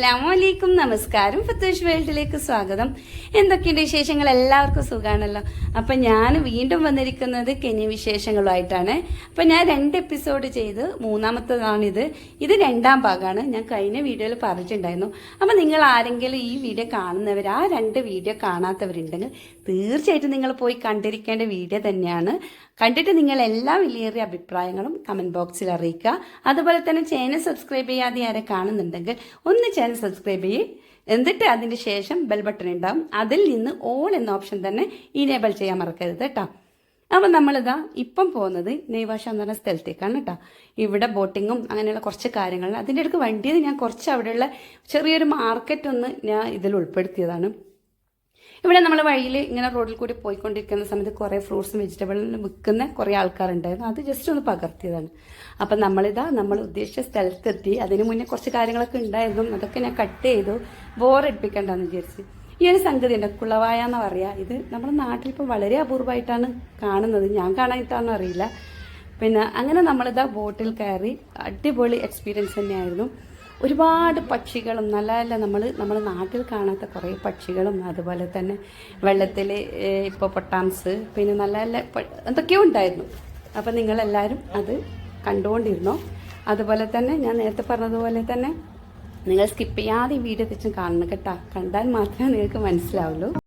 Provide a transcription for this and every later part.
അസ്ലാം വലൈക്കും നമസ്കാരം. ഫത്തൂഷ് വേൾഡിലേക്ക് സ്വാഗതം. എന്തൊക്കെയുണ്ട് വിശേഷങ്ങൾ? എല്ലാവർക്കും സുഖമാണല്ലോ അപ്പം ഞാൻ വീണ്ടും വന്നിരിക്കുന്നത് കെനി വിശേഷങ്ങളുമായിട്ടാണ്. അപ്പം ഞാൻ രണ്ട് എപ്പിസോഡ് ചെയ്ത് മൂന്നാമത്തതാണിത്. ഇത് രണ്ടാം ഭാഗമാണ്. ഞാൻ കഴിഞ്ഞ വീഡിയോയിൽ പറഞ്ഞിട്ടുണ്ടായിരുന്നു. അപ്പം നിങ്ങൾ ആരെങ്കിലും ഈ വീഡിയോ കാണുന്നവർ ആ രണ്ട് വീഡിയോ കാണാത്തവരുണ്ടെങ്കിൽ തീർച്ചയായിട്ടും നിങ്ങൾ പോയി കണ്ടിരിക്കേണ്ട വീഡിയോ തന്നെയാണ്. കണ്ടിട്ട് നിങ്ങൾ എല്ലാ വിലയേറിയ അഭിപ്രായങ്ങളും കമന്റ് ബോക്സിൽ അറിയിക്കുക. അതുപോലെ തന്നെ ചാനൽ സബ്സ്ക്രൈബ് ചെയ്യാതെ ആരെ കാണുന്നുണ്ടെങ്കിൽ ഒന്ന് ചാനൽ സബ്സ്ക്രൈബ് ചെയ്യും. എന്നിട്ട് അതിന് ശേഷം ബെൽ ബട്ടൺ ഉണ്ടാവും. അതിൽ നിന്ന് ഓൾ എന്ന ഓപ്ഷൻ തന്നെ ഇനേബിൾ ചെയ്യാൻ മറക്കരുത് കേട്ടോ അപ്പം നമ്മളിതാ ഇപ്പം പോകുന്നത് നെയ്വാഷ എന്ന് പറഞ്ഞ സ്ഥലത്തേക്കാണ് കേട്ടോ ഇവിടെ ബോട്ടിങ്ങും അങ്ങനെയുള്ള കുറച്ച് കാര്യങ്ങൾ. അതിന്റെ ഇടയ്ക്ക് വണ്ടിയിൽ ഞാൻ കുറച്ച് അവിടെയുള്ള ചെറിയൊരു മാർക്കറ്റ് ഒന്ന് ഞാൻ ഇതിൽ ഉൾപ്പെടുത്തിയതാണ്. ഇവിടെ നമ്മൾ വഴിയിൽ ഇങ്ങനെ റോഡിൽ കൂടി പോയിക്കൊണ്ടിരിക്കുന്ന സമയത്ത് കുറേ ഫ്രൂട്ട്സും വെജിറ്റബിളും വിൽക്കുന്ന കുറേ ആൾക്കാരുണ്ടായിരുന്നു. അത് ജസ്റ്റ് ഒന്ന് പകർത്തിയതാണ്. അപ്പം നമ്മളിതാ നമ്മൾ ഉദ്ദേശിച്ച സ്ഥലത്തെത്തി. അതിന് മുന്നേ കുറച്ച് കാര്യങ്ങളൊക്കെ ഉണ്ടായിരുന്നു. അതൊക്കെ ഞാൻ കട്ട് ചെയ്തു. ബോറടിപ്പിക്കണ്ടെന്ന് വിചാരിച്ച്. ഈ ഒരു സംഗതി ഉണ്ട് കുളവായ എന്ന് പറയാ. ഇത് നമ്മുടെ നാട്ടിൽ ഇപ്പം വളരെ അപൂർവമായിട്ടാണ് കാണുന്നത്. ഞാൻ കാണാനിട്ടാണെന്ന് അറിയില്ല. പിന്നെ അങ്ങനെ നമ്മളിതാ ബോട്ടിൽ കയറി അടിപൊളി എക്സ്പീരിയൻസ് തന്നെയായിരുന്നു. ഒരുപാട് പക്ഷികളും നല്ല നല്ല നമ്മൾ നമ്മുടെ നാട്ടിൽ കാണാത്ത കുറേ പക്ഷികളും അതുപോലെ തന്നെ വെള്ളത്തിൽ ഇപ്പോൾ പൊട്ടാംസ് പിന്നെ നല്ല നല്ല എന്തൊക്കെയോ ഉണ്ടായിരുന്നു. അപ്പം നിങ്ങളെല്ലാവരും അത് കണ്ടുകൊണ്ടിരുന്നോ? അതുപോലെ തന്നെ ഞാൻ നേരത്തെ പറഞ്ഞതുപോലെ തന്നെ നിങ്ങൾ സ്കിപ്പ് ചെയ്യാതെ ഈ വീഡിയോ തിരിച്ചും കാണണം കേട്ടോ. കണ്ടാൽ മാത്രമേ നിങ്ങൾക്ക് മനസ്സിലാവുള്ളൂ.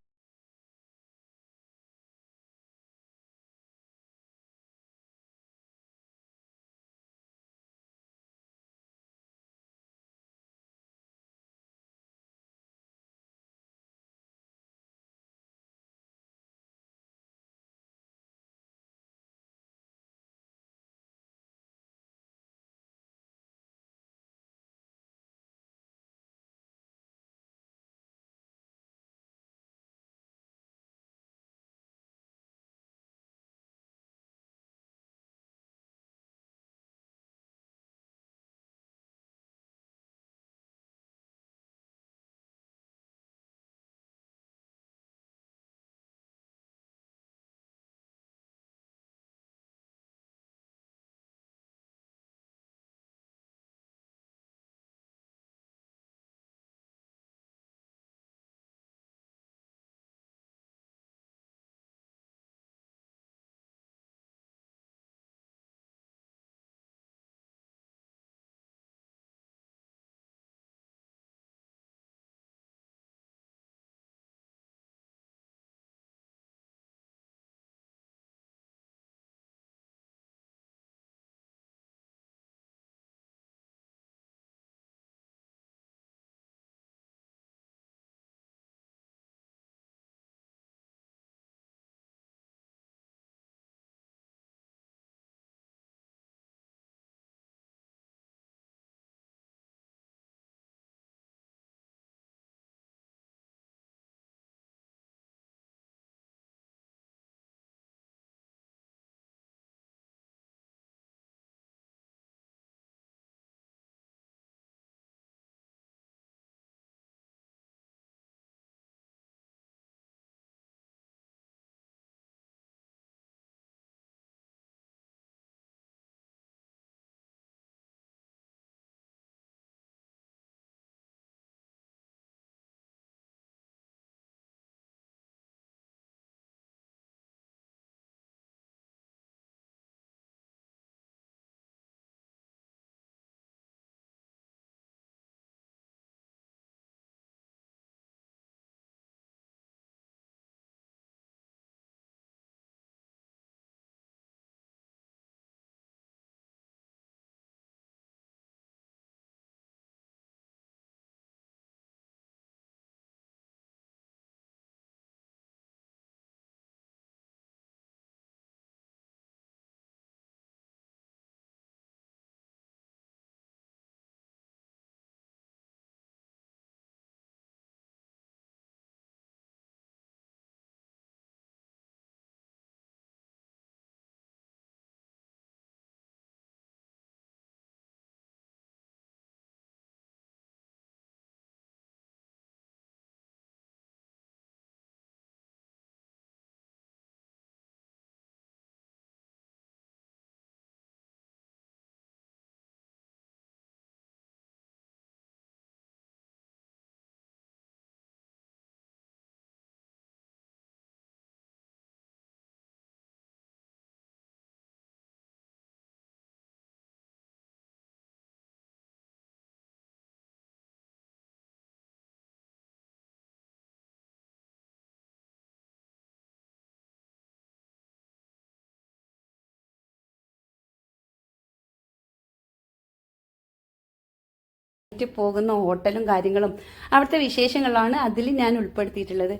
പോകുന്ന ഹോട്ടലും കാര്യങ്ങളും അവിടുത്തെ വിശേഷങ്ങളാണ് അതിൽ ഞാൻ ഉൾപ്പെടുത്തിയിട്ടുള്ളത്.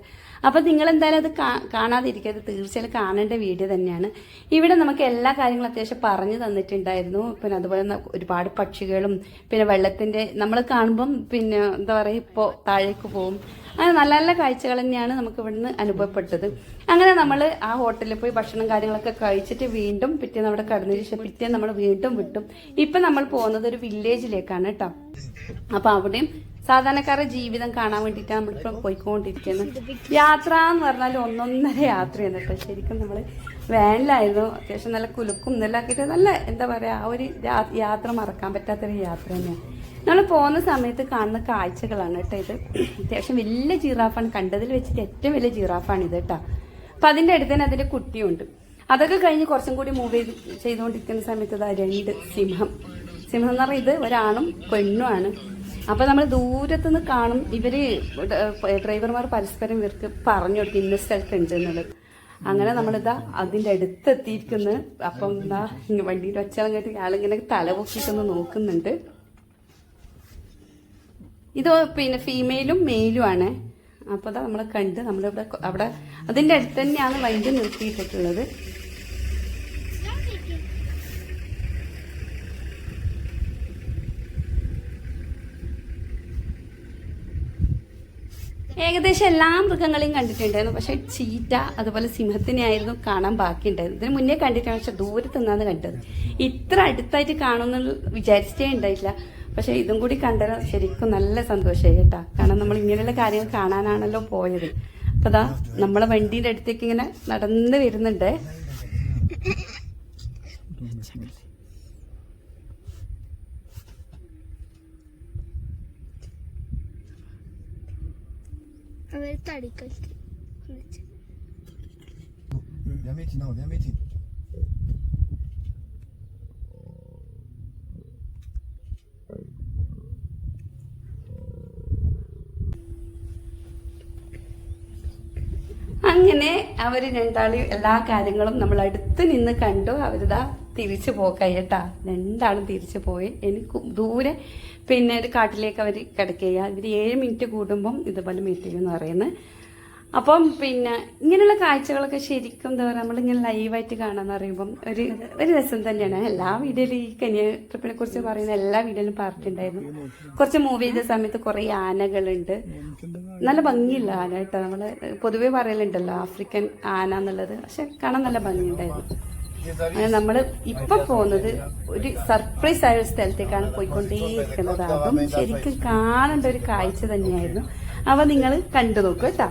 അപ്പം നിങ്ങൾ എന്തായാലും അത് കാണാതിരിക്കരുത് തീർച്ചയായും കാണേണ്ട വീഡിയോ തന്നെയാണ്. ഇവിടെ നമുക്ക് എല്ലാ കാര്യങ്ങളും അത്യാവശ്യം പറഞ്ഞു തന്നിട്ടുണ്ടായിരുന്നു. പിന്നെ അതുപോലെ ഒരുപാട് പക്ഷികളും പിന്നെ വെള്ളത്തിന്റെ നമ്മൾ കാണുമ്പം പിന്നെ എന്താ പറയുക ഇപ്പോൾ താഴേക്ക് പോകും അങ്ങനെ നല്ല നല്ല കാഴ്ചകൾ തന്നെയാണ് നമുക്ക് ഇവിടുന്ന് അനുഭവപ്പെട്ടത്. അങ്ങനെ നമ്മൾ ആ ഹോട്ടലിൽ പോയി ഭക്ഷണം കാര്യങ്ങളൊക്കെ കഴിച്ചിട്ട് വീണ്ടും പിറ്റേന്ന് അവിടെ കടന്നു ശേഷം പിറ്റേന്ന് നമ്മൾ വീണ്ടും വിട്ടും. ഇപ്പം നമ്മൾ പോകുന്നത് ഒരു വില്ലേജിലേക്കാണ് കേട്ടോ. അപ്പൊ അവിടെയും സാധാരണക്കാരുടെ ജീവിതം കാണാൻ വേണ്ടിയിട്ടാണ് നമ്മളിപ്പോൾ പോയിക്കൊണ്ടിരിക്കുന്നത്. യാത്ര എന്ന് പറഞ്ഞാൽ ഒന്നൊന്നര യാത്രയാണ് കേട്ടോ. ശരിക്കും നമ്മൾ വാനിലായിരുന്നു. അത്യാവശ്യം നല്ല കുലുക്കും ഇതെല്ലാം നല്ല എന്താ പറയുക ആ ഒരു യാത്ര മറക്കാൻ പറ്റാത്തൊരു യാത്ര തന്നെയാണ് നമ്മൾ പോകുന്ന സമയത്ത് കാണുന്ന കാഴ്ചകളാണ് കേട്ടോ ഇത്. അത്യാവശ്യം വലിയ ജിറാഫാണ്. കണ്ടതിൽ വെച്ചിട്ട് ഏറ്റവും വലിയ ജിറാഫാണ് ഇത് കേട്ടോ. അപ്പം അതിന്റെ അടുത്ത് തന്നെ അതിന്റെ കുട്ടിയുണ്ട്. അതൊക്കെ കഴിഞ്ഞ് കുറച്ചും കൂടി മൂവ് ചെയ്ത് ചെയ്തുകൊണ്ടിരിക്കുന്ന സമയത്ത് ഇതാ രണ്ട് സിംഹം. സിംഹം എന്ന് പറഞ്ഞാൽ ഇത് ഒരാണും പെണ്ണുമാണ് അപ്പൊ നമ്മൾ ദൂരത്തുനിന്ന് കാണും ഇവർ ഡ്രൈവർമാർ പരസ്പരം ഇവർക്ക് പറഞ്ഞു കൊടുക്കും ഇന്ന സ്ഥലത്ത് ഉണ്ട് എന്നുള്ളത്. അങ്ങനെ നമ്മളിതാ അതിന്റെ അടുത്തെത്തിയിരിക്കുന്നു. അപ്പം എന്താ വണ്ടിയിൽ വെച്ചാൽ ആളിങ്ങനെ തല പൊക്കിട്ടൊന്ന് നോക്കുന്നുണ്ട്. ഇത് പിന്നെ ഫീമെയിലും മെയിലും ആണ്. അപ്പോൾ അതാ നമ്മളെ കണ്ട് നമ്മളിവിടെ അവിടെ അതിന്റെ അടുത്ത് തന്നെയാണ് വണ്ടി നിർത്തിയിട്ടിട്ടുള്ളത് ഏകദേശം എല്ലാ മൃഗങ്ങളെയും കണ്ടിട്ടുണ്ടായിരുന്നു. പക്ഷെ ചീറ്റ അതുപോലെ സിംഹത്തിനെ ആയിരുന്നു കാണാൻ ബാക്കിയുണ്ടായിരുന്നു ഇതിന് മുന്നേ കണ്ടിട്ടാണ് പക്ഷെ ദൂരത്ത് നിന്നാണ് കണ്ടത്. ഇത്ര അടുത്തായിട്ട് കാണുമെന്ന് വിചാരിച്ചിട്ടേ ഉണ്ടായിട്ടില്ല പക്ഷെ ഇതും കൂടി കണ്ടത് ശരിക്കും നല്ല സന്തോഷമായി കേട്ടാ. കാരണം നമ്മൾ ഇങ്ങനെയുള്ള കാര്യങ്ങൾ കാണാനാണല്ലോ പോയത്. അപ്പൊ ദാ നമ്മളെ വണ്ടിന്റെ അടുത്തേക്ക് ഇങ്ങനെ നടന്ന് വരുന്നുണ്ട്. അവർ തടിക്കൽക്ക് ഞാൻ അങ്ങനെ അവർ രണ്ടാളി എല്ലാ കാര്യങ്ങളും നമ്മൾ അടുത്ത് നിന്ന് കണ്ടു. അവരിതാ തിരിച്ചു പോക്കായി കേട്ടാ രണ്ടാളും തിരിച്ചു പോയി? എനിക്ക് ദൂരെ പിന്നെ ഒരു കാട്ടിലേക്ക് അവർ കിടക്കുക ഇവർ ഏഴ് മിനിറ്റ് കൂടുമ്പം ഇതുപോലെ മീറ്റ് ചെയ്യുമെന്ന് പറയുന്നത്. അപ്പം പിന്നെ ഇങ്ങനെയുള്ള കാഴ്ചകളൊക്കെ ശരിക്കും എന്താ പറയുക നമ്മളിങ്ങനെ ലൈവായിട്ട് കാണാന്ന് പറയുമ്പം ഒരു ഒരു രസം തന്നെയാണ്. എല്ലാ വീഡിയോയിലും ഈ കന്യാ ട്രിപ്പിനെ കുറിച്ച് പറയുന്ന എല്ലാ വീഡിയോയിലും പറഞ്ഞിട്ടുണ്ടായിരുന്നു. കുറച്ച് മൂവ് ചെയ്ത സമയത്ത് കുറേ ആനകളുണ്ട്. നല്ല ഭംഗിയില്ല ആന കേട്ടോ. നമ്മൾ പൊതുവേ പറയലുണ്ടല്ലോ ആഫ്രിക്കൻ ആന എന്നുള്ളത്. പക്ഷെ കാണാൻ നല്ല ഭംഗിയുണ്ടായിരുന്നു. അങ്ങനെ നമ്മൾ ഇപ്പൊ പോകുന്നത് ഒരു സർപ്രൈസ് ആയ ഒരു സ്ഥലത്തേക്കാണ് പോയിക്കൊണ്ടേയിരിക്കുന്നത്. അതും ശരിക്കും കാണേണ്ട ഒരു കാഴ്ച തന്നെയായിരുന്നു. അവ നിങ്ങൾ കണ്ടു നോക്കൂ കേട്ടോ.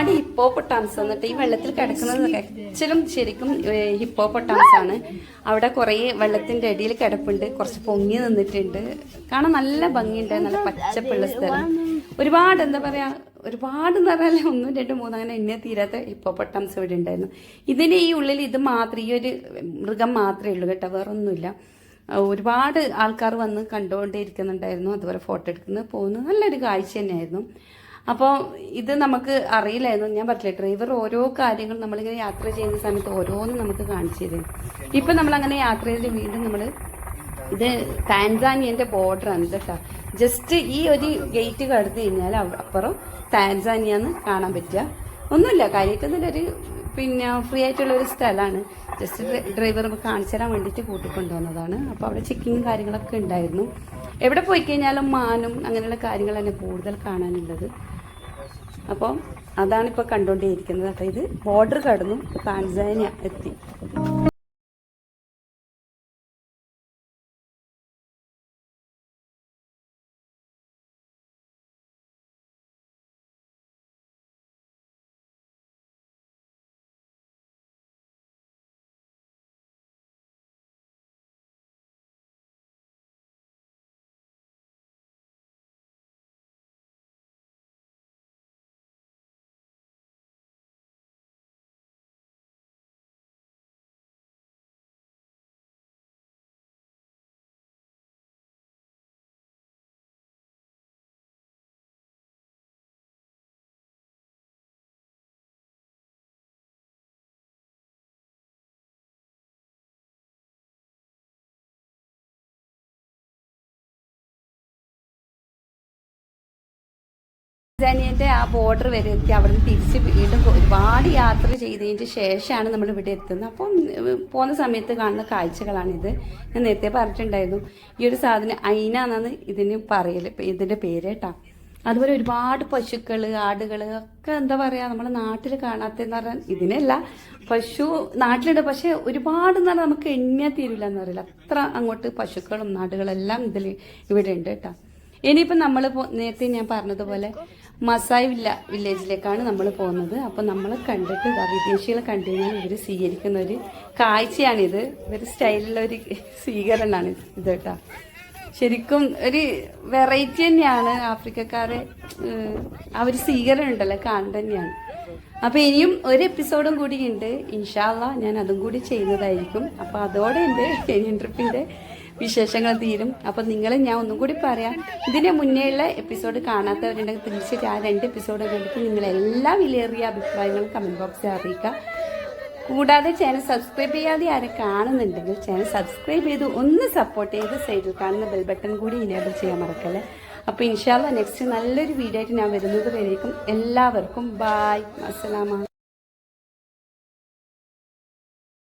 ആടി ഹിപ്പോപ്പൊട്ടാംസ് എന്നിട്ട് ഈ വെള്ളത്തിൽ കിടക്കുന്നത് ആക്ച്വലും ശരിക്കും ഹിപ്പോ പൊട്ടാംസ് ആണ്. അവിടെ കുറേ വെള്ളത്തിന്റെ അടിയിൽ കിടപ്പുണ്ട്. കുറച്ച് പൊങ്ങി നിന്നിട്ടുണ്ട്. കാണാൻ നല്ല ഭംഗിയുണ്ട്. നല്ല പച്ചപ്പുള്ള സ്ഥലം. ഒരുപാട് എന്താ പറയാ ഒരുപാട് എന്ന് പറഞ്ഞാൽ ഒന്നും രണ്ടും മൂന്നും അങ്ങനെ എണ്ണ തീരാത്ത ഹിപ്പോപ്പൊട്ടംസ് ഇവിടെ ഉണ്ടായിരുന്നു. ഇതിന്റെ ഈ ഉള്ളിൽ ഇത് മാത്രം ഈ ഒരു മൃഗം മാത്രമേ ഉള്ളൂ കേട്ടോ. വേറെ ഒന്നുമില്ല ഒരുപാട് ആൾക്കാർ വന്ന് കണ്ടുകൊണ്ടേ ഇരിക്കുന്നുണ്ടായിരുന്നു. അതുപോലെ ഫോട്ടോ എടുക്കുന്നത് പോകുന്നത് നല്ലൊരു കാഴ്ച തന്നെയായിരുന്നു. അപ്പോൾ ഇത് നമുക്ക് അറിയില്ലായിരുന്നു ഞാൻ പറഞ്ഞില്ല ഡ്രൈവർ ഓരോ കാര്യങ്ങൾ നമ്മളിങ്ങനെ യാത്ര ചെയ്യുന്ന സമയത്ത് ഓരോന്നും നമുക്ക് കാണിച്ചു തരും. ഇപ്പം നമ്മളങ്ങനെ യാത്ര ചെയ്ത് വീണ്ടും നമ്മൾ ഇത് താൻസാനിയന്റെ ബോർഡറാണ് കേട്ടോ. ജസ്റ്റ് ഈ ഒരു ഗേറ്റ് കടന്നു കഴിഞ്ഞാൽ അപ്പുറം താൻസാനിയാന്ന് കാണാൻ പറ്റുക. ഒന്നുമില്ല കാര്യമായിട്ടൊന്നുമില്ല ഒരു പിന്നെ ഫ്രീ ആയിട്ടുള്ള ഒരു സ്ഥലമാണ് ജസ്റ്റ് ഡ്രൈവർ കാണിച്ചു തരാൻ വേണ്ടിയിട്ട് കൂട്ടിക്കൊണ്ടുവന്നതാണ്. അപ്പോൾ അവിടെ ചെക്കിങ്ങും കാര്യങ്ങളൊക്കെ ഉണ്ടായിരുന്നു. എവിടെ പോയി കഴിഞ്ഞാലും മാനും അങ്ങനെയുള്ള കാര്യങ്ങൾ തന്നെ കൂടുതൽ കാണാനുള്ളത്. അപ്പോൾ അതാണ് ഇപ്പോൾ കണ്ടുകൊണ്ടേയിരിക്കുന്നത് അപ്പോൾ ഇത് ബോർഡർ കടന്നു താൻസാനിയ എത്തി. ടാൻസാനിയന്റെ ആ ബോർഡർ വരെ എത്തി. അവിടെ നിന്ന് തിരിച്ച് വീണ്ടും ഒരുപാട് യാത്ര ചെയ്തതിന് ശേഷമാണ് നമ്മൾ ഇവിടെ എത്തുന്നത്. അപ്പം പോകുന്ന സമയത്ത് കാണുന്ന കാഴ്ചകളാണിത് ഞാൻ നേരത്തെ പറഞ്ഞിട്ടുണ്ടായിരുന്നു. ഈ ഒരു സാധനം അയിന എന്നാണ് ഇതിന് പറയൽ ഇതിന്റെ പേര് കേട്ടാ അതുപോലെ ഒരുപാട് പശുക്കൾ ആടുകൾ ഒക്കെ എന്താ പറയാ നമ്മുടെ നാട്ടിൽ കാണാത്തെന്ന് പറഞ്ഞാൽ ഇതിനല്ല. പശു നാട്ടിലുണ്ട്. പക്ഷെ ഒരുപാട് എന്ന് പറഞ്ഞാൽ നമുക്ക് എണ്ണിയാൽ തീരില്ല എന്ന് പറയില്ല. അത്ര അങ്ങോട്ട് പശുക്കളും നാടുകളെല്ലാം ഇതിൽ ഇവിടെ ഉണ്ട് കേട്ടോ. ഇനിയിപ്പോൾ നമ്മൾ നേരത്തെ ഞാൻ പറഞ്ഞതുപോലെ മസായ് വില്ല വില്ലേജിലേക്കാണ് നമ്മൾ പോകുന്നത്. അപ്പോൾ നമ്മൾ കണ്ടിട്ട് വിദേശികളെ കണ്ടു കഴിഞ്ഞാൽ ഇവർ സ്വീകരിക്കുന്ന ഒരു കാഴ്ചയാണിത്. ഒരു സ്റ്റൈലുള്ള ഒരു സ്വീകരണമാണ് ഇത് കേട്ടോ. ശരിക്കും ഒരു വെറൈറ്റി തന്നെയാണ് ആഫ്രിക്കക്കാരെ അവർ സ്വീകരണം ഉണ്ടല്ലോ കാണുന്നത് തന്നെയാണ്. അപ്പോൾ ഇനിയും ഒരു എപ്പിസോഡും കൂടി ഉണ്ട്. ഇൻഷാല്ല ഞാൻ അതും കൂടി ചെയ്യുന്നതായിരിക്കും. അപ്പോൾ അതോടെ എന്റെ കെനിയൻ ട്രിപ്പിന്റെ വിശേഷങ്ങൾ തീരും. അപ്പൊ നിങ്ങൾ ഞാൻ ഒന്നും കൂടി പറയാം. ഇതിന്റെ മുന്നേയുള്ള എപ്പിസോഡ് കാണാത്തവരുണ്ടെങ്കിൽ തീർച്ചയായിട്ടും ആ രണ്ട് എപ്പിസോഡ് കണ്ടിട്ട് നിങ്ങൾ എല്ലാ വിലയേറിയ അഭിപ്രായങ്ങളും കമന്റ് ബോക്സിൽ അറിയിക്കുക. കൂടാതെ ചാനൽ സബ്സ്ക്രൈബ് ചെയ്യാതെ ആരെ കാണുന്നുണ്ടെങ്കിൽ ചാനൽ സബ്സ്ക്രൈബ് ചെയ്ത് ഒന്ന് സപ്പോർട്ട് ചെയ്ത് സൈഡിൽ കാണുന്ന ബെൽ ബട്ടൺ കൂടി ഇനേബിൾ ചെയ്യാൻ മറക്കല്ലേ. അപ്പോൾ ഇൻഷാല്ല നെക്സ്റ്റ് നല്ലൊരു വീഡിയോ ആയിട്ട് ഞാൻ വരുന്നത് വരേക്കും. എല്ലാവർക്കും ബായ് അസ്സലാമ